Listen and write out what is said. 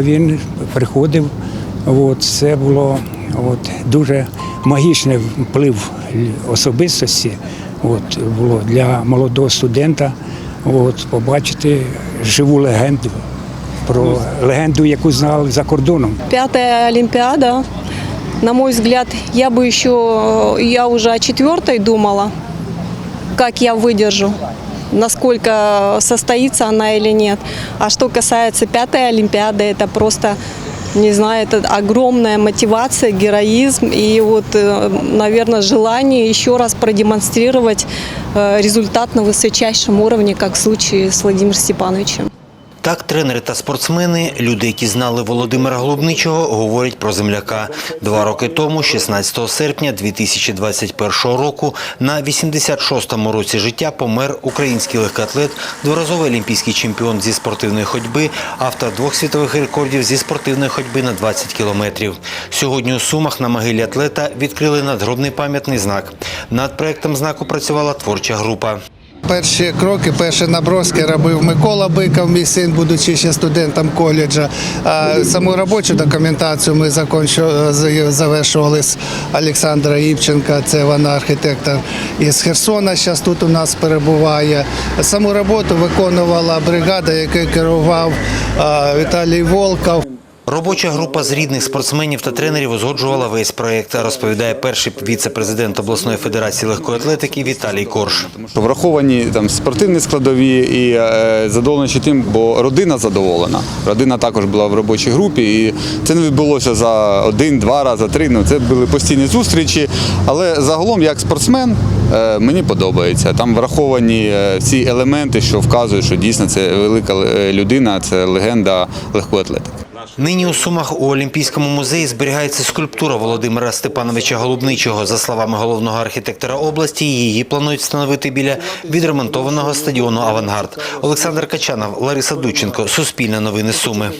Він приходив, от, це було от, дуже магічний вплив особистості от, було для молодого студента от, побачити живу легенду, про легенду, яку знали за кордоном. Пятая Олимпиада, на мой взгляд, я бы еще, я уже о четвертой думала, как я выдержу, насколько состоится она или нет. А что касается пятой Олимпиады, это просто, не знаю, это огромная мотивация, героизм и вот, наверное, желание еще раз продемонстрировать э, результат на высочайшем уровне, как в случае с Владимиром Степановичем. Так, тренери та спортсмени, люди, які знали Володимира Голубничого, говорять про земляка. Два роки тому, 16 серпня 2021 року, на 86-му році життя помер український легкоатлет, дворазовий олімпійський чемпіон зі спортивної ходьби, автор двох світових рекордів зі спортивної ходьби на 20 кілометрів. Сьогодні у Сумах на могилі атлета відкрили надгробний пам'ятний знак. Над проектом знаку працювала творча група. Перші кроки, перші наброски робив Микола Биков, мій син, будучи ще студентом коледжа. Саму робочу документацію ми завершували з Олександра Івченка, це вона архітектор із Херсона, зараз тут у нас перебуває. Саму роботу виконувала бригада, якою керував Віталій Волков. Робоча група з рідних спортсменів та тренерів узгоджувала весь проект, розповідає перший віце-президент обласної федерації легкої атлетики Віталій Корж. Враховані там спортивні складові і е, задоволені тим, бо родина задоволена. Родина також була в робочій групі, і це не відбулося за один, два рази, три. Ну це були постійні зустрічі. Але загалом, як спортсмен, мені подобається. Там враховані е, всі елементи, що вказують, що дійсно це велика е, людина, це легенда легкої атлетики. Нині у Сумах у Олімпійському музеї зберігається скульптура Володимира Степановича Голубничого. За словами головного архітектора області, її планують встановити біля відремонтованого стадіону Авангард. Олександр Качанов, Лариса Дученко, Суспільне новини Суми.